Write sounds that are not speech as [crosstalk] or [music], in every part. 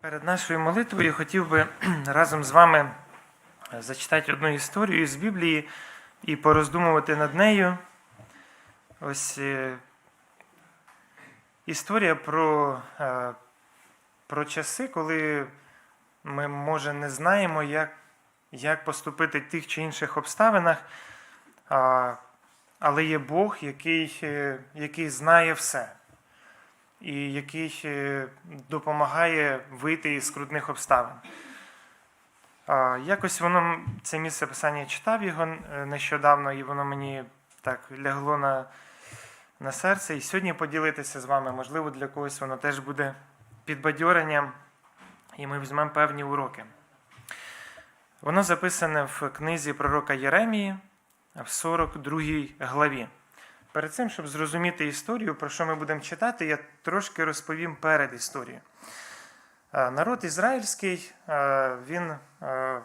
Перед нашою молитвою хотів би [clears throat] разом з вами зачитати одну історію з Біблії і пороздумувати над нею. Ось е, історія про, е, про часи, коли ми, може, не знаємо, як, як поступити в тих чи інших обставинах, але є Бог, який, е, який знає все і який е, допомагає вийти із скрутних обставин. Якось воно це місце писання читав його е, нещодавно, і воно мені так лягло на, на серце. І сьогодні поділитися з вами. Можливо, для когось воно теж буде підбадьоренням, і ми візьмемо певні уроки. Воно записане в книзі пророка Єремії в 42 главі. Перед цим, щоб зрозуміти історію, про що ми будемо читати, я трошки розповім перед історією. Е, Народ ізраїльський е, він е,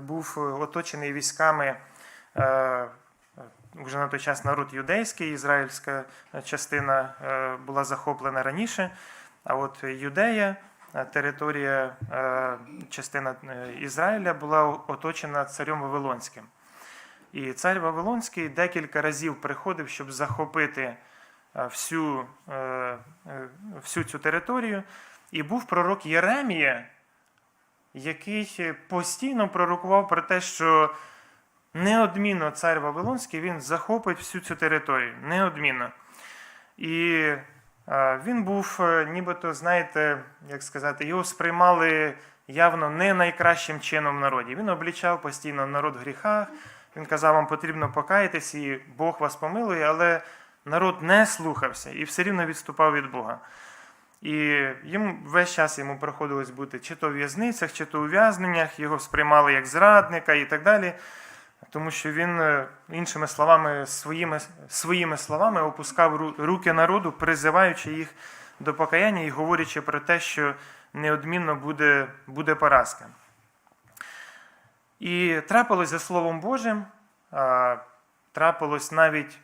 був оточений військами вже на той час народ юдейський, ізраїльська частина була захоплена раніше. А от Юдея, територія, частина Ізраїля була оточена царем Вавилонським. І цар Вавилонський декілька разів приходив, щоб захопити е, всю, е, е, всю цю територію. І був пророк Єремія, який постійно пророкував про те, що неодмінно цар Вавилонський він захопить всю цю територію. Неодмінно. І він був, нібито, знаєте, як сказати, його сприймали явно не найкращим чином в народі. Він облічав постійно народ в гріхах. Він казав, вам потрібно покаятись, і Бог вас помилує, але народ не слухався і все рівно відступав від Бога. І йому весь час йому приходилось бути чи то в в'язницях, чи то у в'язненнях, його сприймали як зрадника і так далі. Тому що він, е, іншими словами, своїми, своїми словами опускав руки народу, призиваючи їх до покаяння і говорячи про те, що неодмінно буде, буде поразка. І трапилось за Словом Божим, трапилось навіть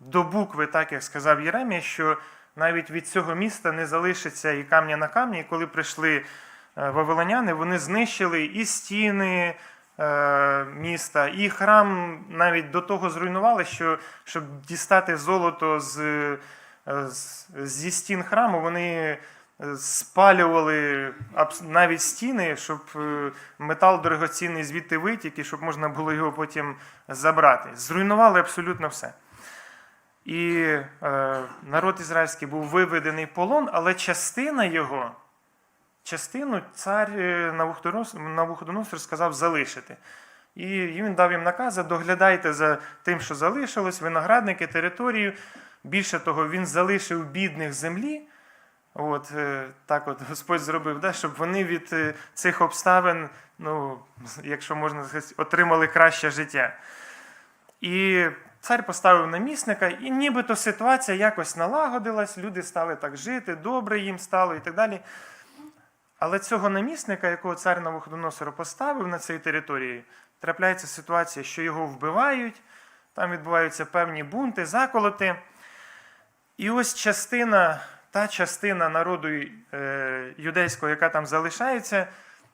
до букви, так як сказав Єремія, що навіть від цього міста не залишиться і камня на камні. І коли прийшли е, вавилоняни, вони знищили і стіни е, міста, і храм навіть до того зруйнували, що щоб дістати золото з, е, з, зі стін храму, вони спалювали навіть стіни, щоб е, метал дорогоцінний звідти витік, і щоб можна було його потім забрати. Зруйнували абсолютно все. І е, народ ізраїльський був виведений полон, але частина його, частину цар е, Навуходоносор сказав залишити. І він дав їм накази, доглядайте за тим, що залишилось, виноградники, територію. Більше того, він залишив бідних землі. От е, так от [laughs] Господь зробив, да, щоб вони від е, цих обставин, ну, якщо можна сказати, отримали краще життя. І цар поставив намісника, і нібито ситуація якось налагодилась, люди стали так жити, добре їм стало і так далі. Але цього намісника, якого цар Навуходоносор поставив на цій території, трапляється ситуація, що його вбивають, там відбуваються певні бунти, заколоти. І ось частина, та частина народу е, юдейського, яка там залишається,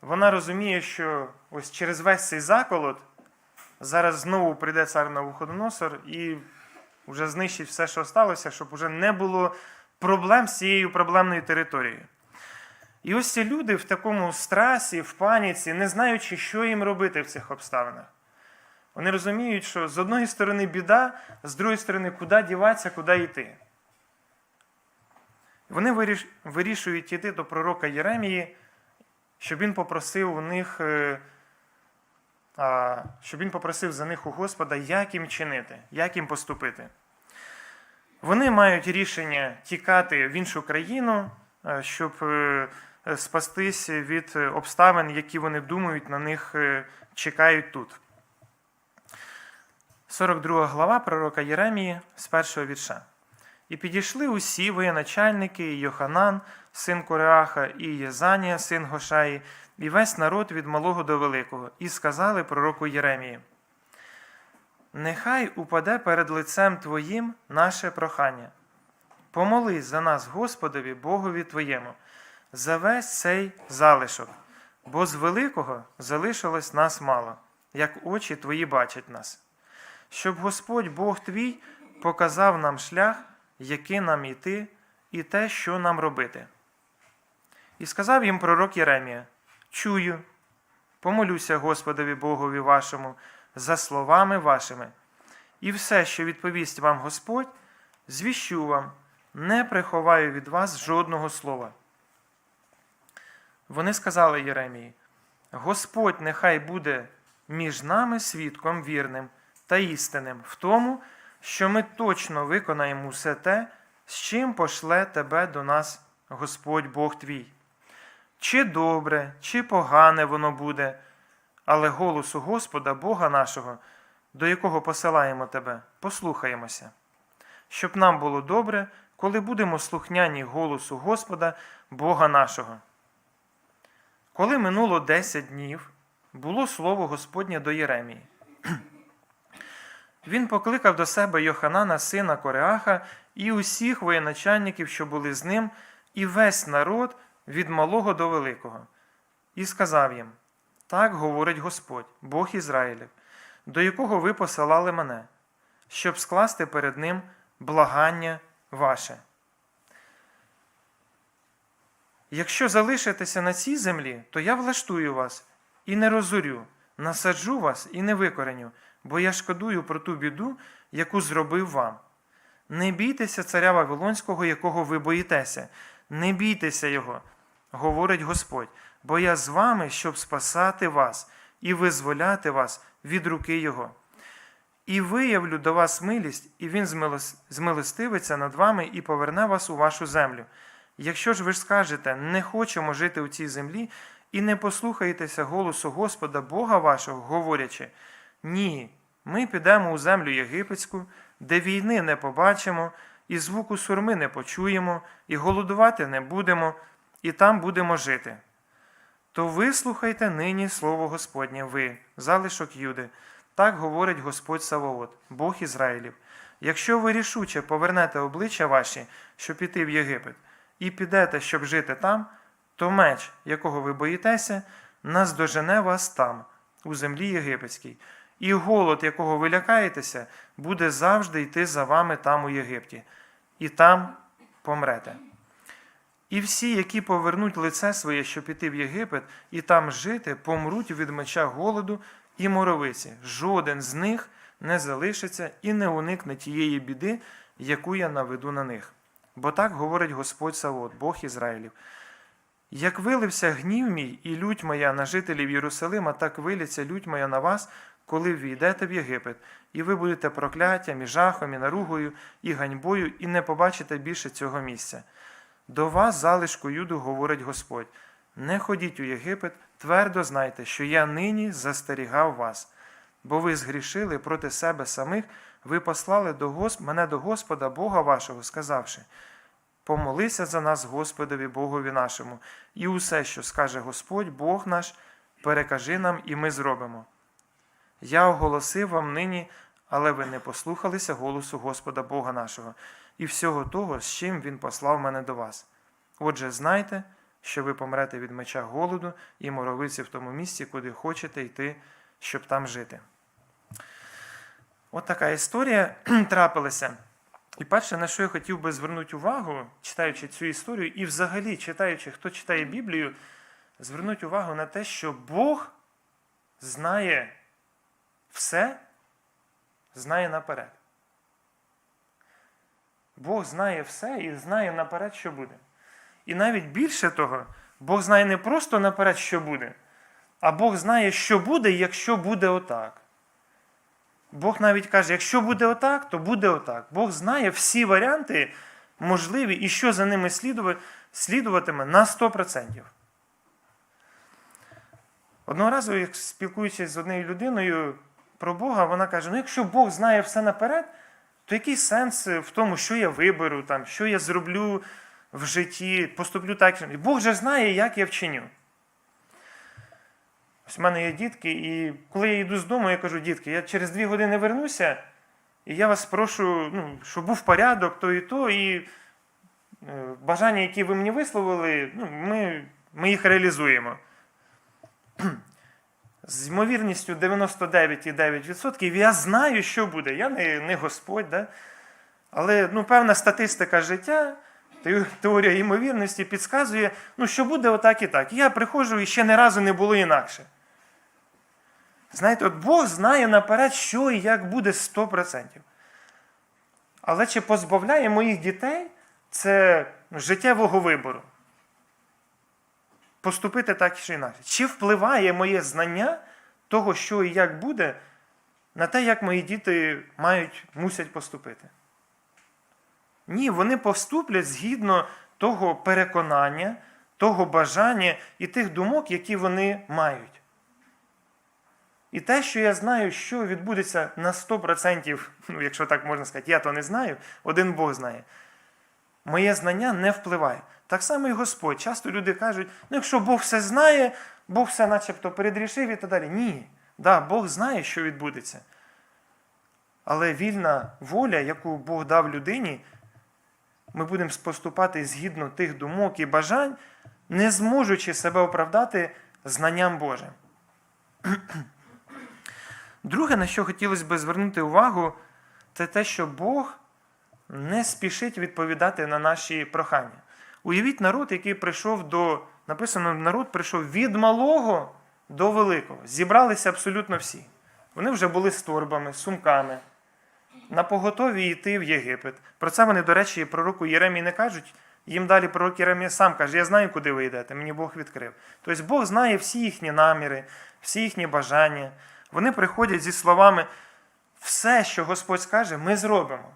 вона розуміє, що ось через весь цей заколот зараз знову прийде цар Навуходоносор і вже знищить все, що сталося, щоб вже не було проблем з цією проблемною територією. І ось ці люди в такому страсі, в паніці, не знаючи, що їм робити в цих обставинах. Вони розуміють, що з одної сторони біда, з другої сторони, куди діватися, куди йти. Вони вирішують йти до пророка Єремії, щоб він попросив у них, е, щоб він попросив за них у Господа, як їм чинити, як їм поступити. Вони мають рішення тікати в іншу країну, е, щоб е, спастись від обставин, які вони думають, на них чекають тут. 42 глава пророка Єремії з першого вірша. І підійшли усі воєначальники, і Йоханан, син Кореаха, і Єзанія, син Гошаї, і весь народ від малого до великого, і сказали пророку Єремії: Нехай упаде перед лицем Твоїм наше прохання. Помолись за нас, Господові, Богові Твоєму, за весь цей залишок, бо з великого залишилось нас мало, як очі твої бачать нас. Щоб Господь Бог твій показав нам шлях, який нам йти, і те, що нам робити. І сказав їм пророк Єремія: Чую, помолюся Господові Богові вашому за словами вашими, і все, що відповість вам Господь, звіщу вам, не приховаю від вас жодного слова. Вони сказали Єремії: Господь нехай буде між нами свідком вірним та істинним в тому, що ми точно виконаємо усе те, з чим пошле тебе до нас Господь Бог твій. Чи добре, чи погане воно буде, але голосу Господа, Бога нашого, до якого посилаємо тебе, послухаємося, щоб нам було добре, коли будемо слухняні голосу Господа, Бога нашого. Коли минуло десять днів, було слово Господнє до Єремії. Він покликав до себе Йоханана, сина Кореаха, і усіх воєначальників, що були з ним, і весь народ від малого до великого, і сказав їм: Так говорить Господь, Бог Ізраїлів, до якого ви посилали мене, щоб скласти перед ним благання ваше. Якщо залишитеся на цій землі, то я влаштую вас і не розорю, насаджу вас і не викореню, бо я шкодую про ту біду, яку зробив вам. Не бійтеся царя Вавилонського, якого ви боїтеся, не бійтеся його, говорить Господь, бо я з вами, щоб спасати вас і визволяти вас від руки Його. І виявлю до вас милість, і він змилостивиться над вами і поверне вас у вашу землю. Якщо ж ви ж скажете, не хочемо жити у цій землі, і не послухаєтеся голосу Господа Бога вашого, говорячи, ні, ми підемо у землю єгипетську, де війни не побачимо, і звуку сурми не почуємо, і голодувати не будемо, і там будемо жити. То вислухайте нині слово Господнє, ви, залишок Юди. Так говорить Господь Саваот, Бог Ізраїлів. Якщо ви рішуче повернете обличчя ваші, щоб піти в Єгипет, і підете, щоб жити там, то меч, якого ви боїтеся, наздожене вас там, у землі єгипетській, і голод, якого ви лякаєтеся, буде завжди йти за вами там у Єгипті, і там помрете. І всі, які повернуть лице своє, щоб піти в Єгипет, і там жити, помруть від меча голоду і моровиці. Жоден з них не залишиться і не уникне тієї біди, яку я наведу на них. Бо так говорить Господь Савот, Бог Ізраїлів. Як вилився гнів мій і лють моя на жителів Єрусалима, так вилється лють моя на вас, коли війдете в Єгипет, і ви будете прокляттям, і жахом, і наругою, і ганьбою, і не побачите більше цього місця. До вас, залишку Юду, говорить Господь: не ходіть у Єгипет, твердо знайте, що я нині застерігав вас, бо ви згрішили проти себе самих, ви послали до Гос... мене до Господа Бога вашого, сказавши: Помолися за нас, Господові Богові нашому, і усе, що скаже Господь, Бог наш, перекажи нам, і ми зробимо. Я оголосив вам нині, але ви не послухалися голосу Господа Бога нашого і всього того, з чим Він послав мене до вас. Отже, знайте, що ви помрете від меча голоду і моровиці в тому місці, куди хочете йти, щоб там жити. От така історія [clears throat] трапилася. І перше, на що я хотів би звернути увагу, читаючи цю історію, і взагалі читаючи, хто читає Біблію, звернути увагу на те, що Бог знає все, знає наперед. Бог знає все і знає наперед, що буде. І навіть більше того, Бог знає не просто наперед, що буде, а Бог знає, що буде, якщо буде отак. Бог навіть каже, якщо буде отак, то буде отак. Бог знає всі варіанти можливі і що за ними слідуватиме на 100%. Одного разу, як спілкуючись з однією людиною про Бога, вона каже: ну якщо Бог знає все наперед, то який сенс в тому, що я виберу, там, що я зроблю в житті, поступлю так. І Бог же знає, як я вчиню. Ось в мене є дітки, і коли я йду з дому, я кажу, дітки, я через дві години вернуся, і я вас прошу, ну, щоб був порядок, то і то, і е, бажання, які ви мені висловили, ну, ми, ми їх реалізуємо. З ймовірністю 99,9% я знаю, що буде. Я не, не Господь, да? але ну, певна статистика життя, теорія ймовірності підказує, ну, що буде отак і так. Я приходжу і ще ні разу не було інакше. Знаєте, от Бог знає наперед, що і як буде 100%. Але чи позбавляє моїх дітей це життєвого вибору? Поступити так чи інакше? Чи впливає моє знання того, що і як буде, на те, як мої діти мають, мусять поступити? Ні, вони поступлять згідно того переконання, того бажання і тих думок, які вони мають. І те, що я знаю, що відбудеться на 100%, ну, якщо так можна сказати, я то не знаю, один Бог знає. Моє знання не впливає. Так само і Господь. Часто люди кажуть, ну якщо Бог все знає, Бог все начебто передрішив і так далі. Ні. Да, Бог знає, що відбудеться. Але вільна воля, яку Бог дав людині, ми будемо поступати згідно тих думок і бажань, не зможучи себе оправдати знанням Божим. [clears throat] Друге, на що хотілося б звернути увагу, це те, що Бог не спішить відповідати на наші прохання. Уявіть народ, який прийшов до, написано, народ прийшов від малого до великого. Зібралися абсолютно всі. Вони вже були з торбами, сумками, на поготові йти в Єгипет. Про це вони, до речі, пророку Єремії не кажуть. Їм далі пророк Єремія сам каже: Я знаю, куди ви йдете, мені Бог відкрив. Тобто Бог знає всі їхні наміри, всі їхні бажання. Вони приходять зі словами: все, що Господь скаже, ми зробимо.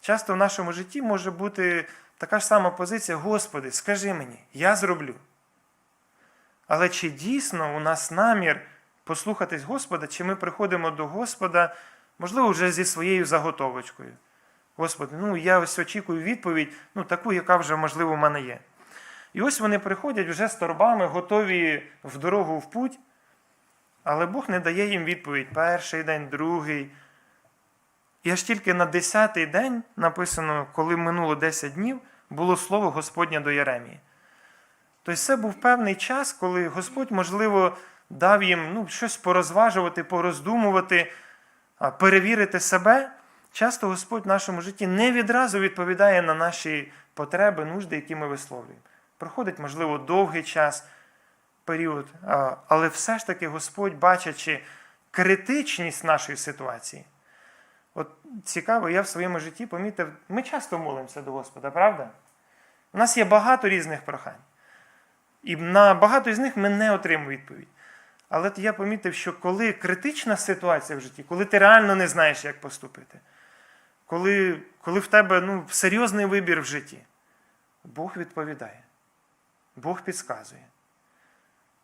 Часто в нашому житті може бути така ж сама позиція: Господи, скажи мені, я зроблю. Але чи дійсно у нас намір послухатись Господа, чи ми приходимо до Господа, можливо, вже зі своєю заготовочкою? Господи, ну я ось очікую відповідь, ну таку, яка вже, можливо, в мене є. І ось вони приходять вже з торбами, готові в дорогу в путь, але Бог не дає їм відповідь перший день, другий. І аж тільки на десятий день написано, коли минуло 10 днів, було слово Господнє до Єремії. Тобто це був певний час, коли Господь, можливо, дав їм ну, щось порозважувати, пороздумувати, перевірити себе. Часто Господь в нашому житті не відразу відповідає на наші потреби, нужди, які ми висловлюємо. Проходить, можливо, довгий час, період, але все ж таки Господь, бачачи критичність нашої ситуації, От цікаво, я в своєму житті помітив, ми часто молимося до Господа, правда? У нас є багато різних прохань. І на багато з них ми не отримуємо відповідь. Але я помітив, що коли критична ситуація в житті, коли ти реально не знаєш, як поступити, коли, коли в тебе ну, серйозний вибір в житті, Бог відповідає, Бог підказує.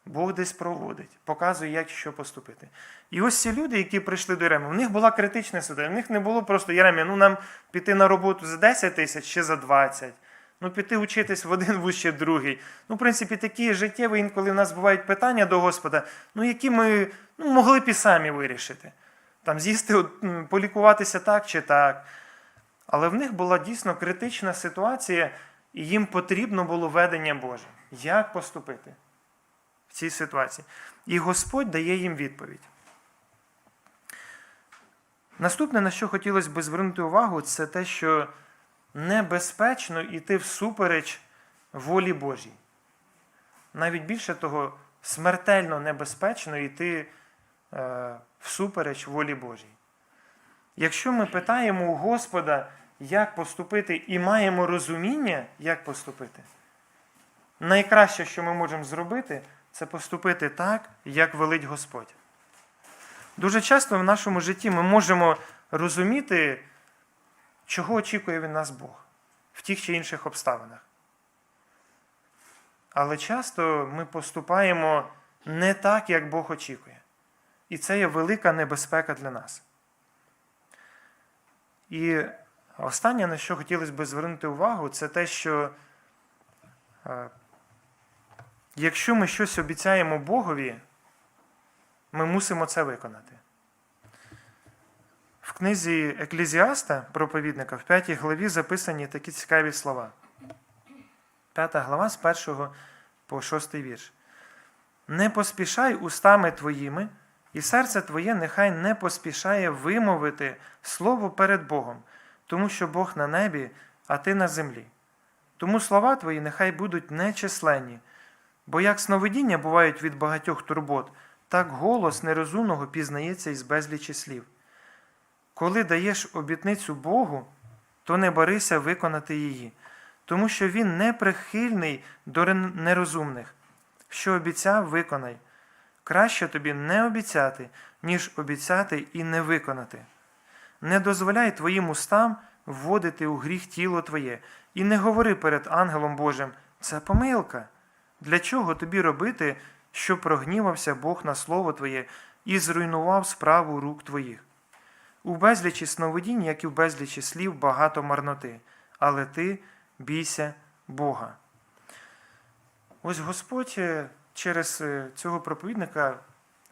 Бог десь проводить, показує, як що поступити. І ось ці люди, які прийшли до Єремії, в них була критична ситуація. В них не було просто Єремія, ну нам піти на роботу за 10 тисяч чи за 20, ну піти учитись в один вуз чи другий. Ну, в принципі, такі життєві, інколи в нас бувають питання до Господа, ну які ми ну, могли б і самі вирішити. Там з'їсти, полікуватися так чи так. Але в них була дійсно критична ситуація, і їм потрібно було ведення Боже. Як поступити? В цій ситуації. І Господь дає їм відповідь. Наступне, на що хотілося б звернути увагу, це те, що небезпечно йти всупереч волі Божій. Навіть більше того, смертельно небезпечно йти е, всупереч волі Божій. Якщо ми питаємо у Господа, як поступити, і маємо розуміння, як поступити, найкраще, що ми можемо зробити, це поступити так, як велить Господь. Дуже часто в нашому житті ми можемо розуміти, чого очікує від нас Бог в тих чи інших обставинах. Але часто ми поступаємо не так, як Бог очікує. І це є велика небезпека для нас. І останнє, на що хотілося б звернути увагу, це те, що е, Якщо ми щось обіцяємо Богові, ми мусимо це виконати. В книзі Еклезіаста, проповідника, в п'ятій главі записані такі цікаві слова. П'ята глава з першого по шостий вірш. Не поспішай устами твоїми, і серце твоє нехай не поспішає вимовити слово перед Богом, тому що Бог на небі, а ти на землі. Тому слова твої нехай будуть нечисленні, бо як сновидіння бувають від багатьох турбот, так голос нерозумного пізнається із безлічі слів. Коли даєш обітницю Богу, то не барися виконати її, тому що Він не прихильний до нерозумних. Що обіцяв, виконай. Краще тобі не обіцяти, ніж обіцяти і не виконати. Не дозволяй твоїм устам вводити у гріх тіло твоє, і не говори перед ангелом Божим, це помилка. Для чого тобі робити, що прогнівався Бог на слово Твоє і зруйнував справу рук твоїх? У безлічі сновидінь, як і в безлічі слів, багато марноти, але ти бійся Бога. Ось Господь е, через е, цього проповідника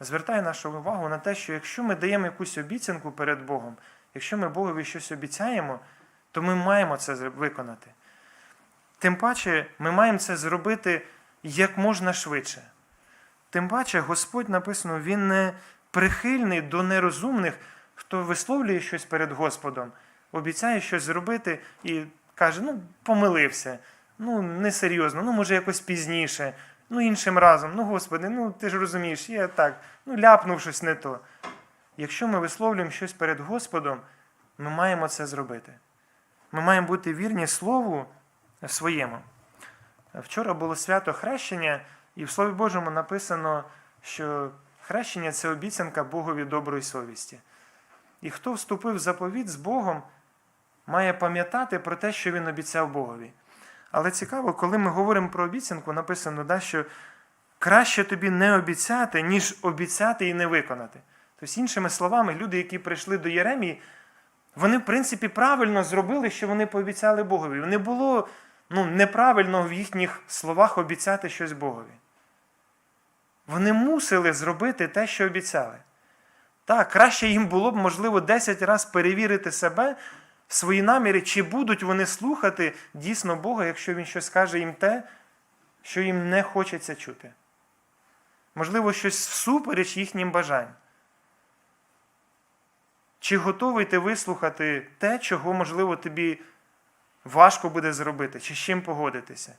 звертає нашу увагу на те, що якщо ми даємо якусь обіцянку перед Богом, якщо ми Богові щось обіцяємо, то ми маємо це виконати. Тим паче, ми маємо це зробити як можна швидше. Тим паче, Господь написано, Він не прихильний до нерозумних, хто висловлює щось перед Господом, обіцяє щось зробити і каже: ну, помилився, ну, несерйозно, ну, може, якось пізніше, ну, іншим разом, ну, Господи, ну ти ж розумієш, я так, ну, ляпнув щось не то. Якщо ми висловлюємо щось перед Господом, ми маємо це зробити. Ми маємо бути вірні Слову своєму. Вчора було свято хрещення, і в Слові Божому написано, що хрещення це обіцянка Богові доброї совісті. І хто вступив в заповіт з Богом, має пам'ятати про те, що він обіцяв Богові. Але цікаво, коли ми говоримо про обіцянку, написано, да, що краще тобі не обіцяти, ніж обіцяти і не виконати. Тобто, іншими словами, люди, які прийшли до Єремії, вони, в принципі, правильно зробили, що вони пообіцяли Богові. Не було ну, неправильно в їхніх словах обіцяти щось Богові. Вони мусили зробити те, що обіцяли. Так, краще їм було б, можливо, 10 разів перевірити себе, свої наміри, чи будуть вони слухати дійсно Бога, якщо Він щось каже їм те, що їм не хочеться чути. Можливо, щось всупереч їхнім бажанням. Чи готовий ти вислухати те, чого, можливо, тобі важко буде зробити, чи з чим погодитися?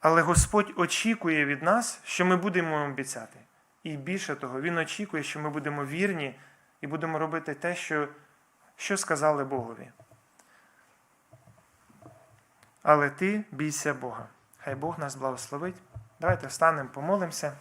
Але Господь очікує від нас, що ми будемо обіцяти. І більше того, Він очікує, що ми будемо вірні і будемо робити те, що, що сказали Богові. Але ти бійся Бога. Хай Бог нас благословить. Давайте встанемо, помолимося.